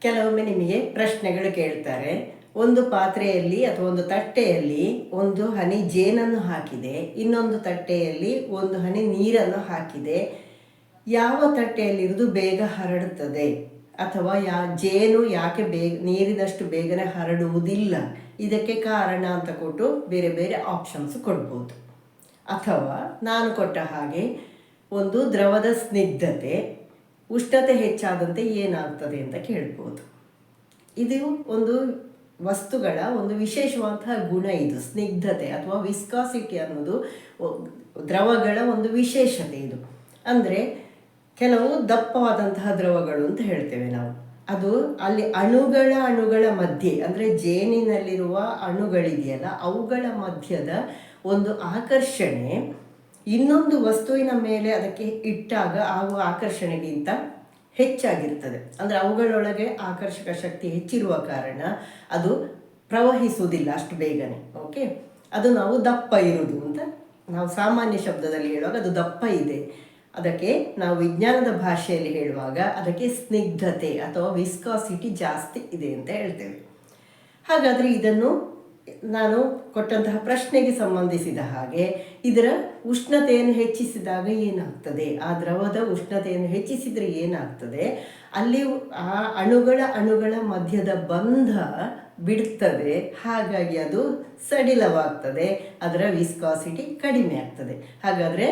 ಕೆಲವೊಮ್ಮೆ ನಿಮಗೆ ಪ್ರಶ್ನೆಗಳು ಕೇಳ್ತಾರೆ. ಒಂದು ಪಾತ್ರೆಯಲ್ಲಿ ಅಥವಾ ಒಂದು ತಟ್ಟೆಯಲ್ಲಿ ಒಂದು ಹನಿ ಜೇನನ್ನು ಹಾಕಿದೆ. ಇನ್ನೊಂದು ತಟ್ಟೆಯಲ್ಲಿ ಒಂದು ಹನಿ ನೀರನ್ನು ಹಾಕಿದೆ. ಯಾವ ತಟ್ಟೆಯಲ್ಲಿರುವುದು ಬೇಗ ಹರಡುತ್ತದೆ? ಅಥವಾ ಯಾ, ಜೇನು ಯಾಕೆ ಬೇಗ, ನೀರಿನಷ್ಟು ಬೇಗನೆ ಹರಡುವುದಿಲ್ಲ? ಇದಕ್ಕೆ ಕಾರಣ ಅಂತ ಕೊಟ್ಟು ಬೇರೆ ಬೇರೆ ಆಪ್ಷನ್ಸ್ ಕೊಡ್ಬೋದು. ಅಥವಾ ನಾನು ಕೊಟ್ಟ ಹಾಗೆ ಒಂದು ದ್ರವದ ಸ್ನಿಗ್ಧತೆ ಉಷ್ಣತೆ ಹೆಚ್ಚಾದಂತೆ ಏನಾಗ್ತದೆ ಅಂತ ಕೇಳ್ಬೋದು. ಇದು ಒಂದು ವಸ್ತುಗಳ ಒಂದು ವಿಶೇಷವಾದಂತಹ ಗುಣ ಇದು, ಸ್ನಿಗ್ಧತೆ ಅಥವಾ ವಿಸ್ಕಾಸಿಟಿ ಅನ್ನೋದು ದ್ರವಗಳ ಒಂದು ವಿಶೇಷತೆ ಇದು. ಅಂದರೆ ಕೆಲವು ದಪ್ಪವಾದಂತಹ ದ್ರವಗಳು ಅಂತ ಹೇಳ್ತೇವೆ ನಾವು. ಅದು ಅಲ್ಲಿ ಅಣುಗಳ ಅಣುಗಳ ಮಧ್ಯೆ, ಅಂದರೆ ಜೇನಿನಲ್ಲಿರುವ ಅಣುಗಳಿದೆಯಲ್ಲ, ಅವುಗಳ ಮಧ್ಯದ ಒಂದು ಆಕರ್ಷಣೆ ಇನ್ನೊಂದು ವಸ್ತುವಿನ ಮೇಲೆ ಅದಕ್ಕೆ ಇಟ್ಟಾಗ ಆಗುವ ಆಕರ್ಷಣೆಗಿಂತ ಹೆಚ್ಚಾಗಿರ್ತದೆ. ಅಂದರೆ ಅವುಗಳೊಳಗೆ ಆಕರ್ಷಕ ಶಕ್ತಿ ಹೆಚ್ಚಿರುವ ಕಾರಣ ಅದು ಪ್ರವಹಿಸುವುದಿಲ್ಲ ಅಷ್ಟು ಬೇಗನೆ ಓಕೆ ಅದು ನಾವು ದಪ್ಪ ಇರುವುದು ಅಂತ ನಾವು ಸಾಮಾನ್ಯ ಶಬ್ದದಲ್ಲಿ ಹೇಳುವಾಗ ಅದು ದಪ್ಪ ಇದೆ. ಅದಕ್ಕೆ ನಾವು ವಿಜ್ಞಾನದ ಭಾಷೆಯಲ್ಲಿ ಹೇಳುವಾಗ ಅದಕ್ಕೆ ಸ್ನಿಗ್ಧತೆ ಅಥವಾ ವಿಸ್ಕಾಸಿಟಿ ಜಾಸ್ತಿ ಇದೆ ಅಂತ ಹೇಳ್ತೇವೆ. ಹಾಗಾದರೆ ಇದನ್ನು ನಾನು ಕೊಟ್ಟಂತಹ ಪ್ರಶ್ನೆಗೆ ಸಂಬಂಧಿಸಿದ ಹಾಗೆ ಇದರ ಉಷ್ಣತೆಯನ್ನು ಹೆಚ್ಚಿಸಿದಾಗ ಏನಾಗ್ತದೆ? ಆ ದ್ರವದ ಉಷ್ಣತೆಯನ್ನು ಹೆಚ್ಚಿಸಿದರೆ ಏನಾಗ್ತದೆ? ಅಲ್ಲಿ ಆ ಅಣುಗಳ ಅಣುಗಳ ಮಧ್ಯದ ಬಂಧ ಬಿಡ್ತದೆ, ಹಾಗಾಗಿ ಅದು ಸಡಿಲವಾಗ್ತದೆ, ಅದರ ವಿಸ್ಕಾಸಿಟಿ ಕಡಿಮೆ ಆಗ್ತದೆ. ಹಾಗಾದರೆ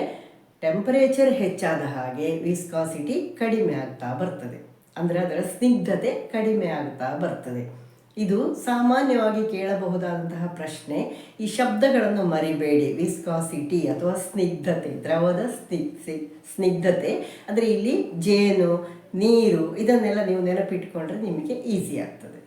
ಟೆಂಪರೇಚರ್ ಹೆಚ್ಚಾದ ಹಾಗೆ ವಿಸ್ಕಾಸಿಟಿ ಕಡಿಮೆ ಆಗ್ತಾ ಬರ್ತದೆ. ಅಂದರೆ ಅದರ ಸ್ನಿಗ್ಧತೆ ಕಡಿಮೆ ಆಗ್ತಾ ಬರ್ತದೆ. ಇದು ಸಾಮಾನ್ಯವಾಗಿ ಕೇಳಬಹುದಾದಂತಹ ಪ್ರಶ್ನೆ. ಈ ಶಬ್ದಗಳನ್ನು ಮರಿಬೇಡಿ. ವಿಸ್ಕಾಸಿಟಿ ಅಥವಾ ಸ್ನಿಗ್ಧತೆ, ದ್ರವದ ಸ್ನಿ ಸಿ- ಸ್ನಿಗ್ಧತೆ. ಅಂದರೆ ಇಲ್ಲಿ ಜೇನು, ನೀರು, ಇದನ್ನೆಲ್ಲ ನೀವು ನೆನಪಿಟ್ಕೊಂಡ್ರೆ ನಿಮಗೆ ಈಸಿ ಆಗ್ತದೆ.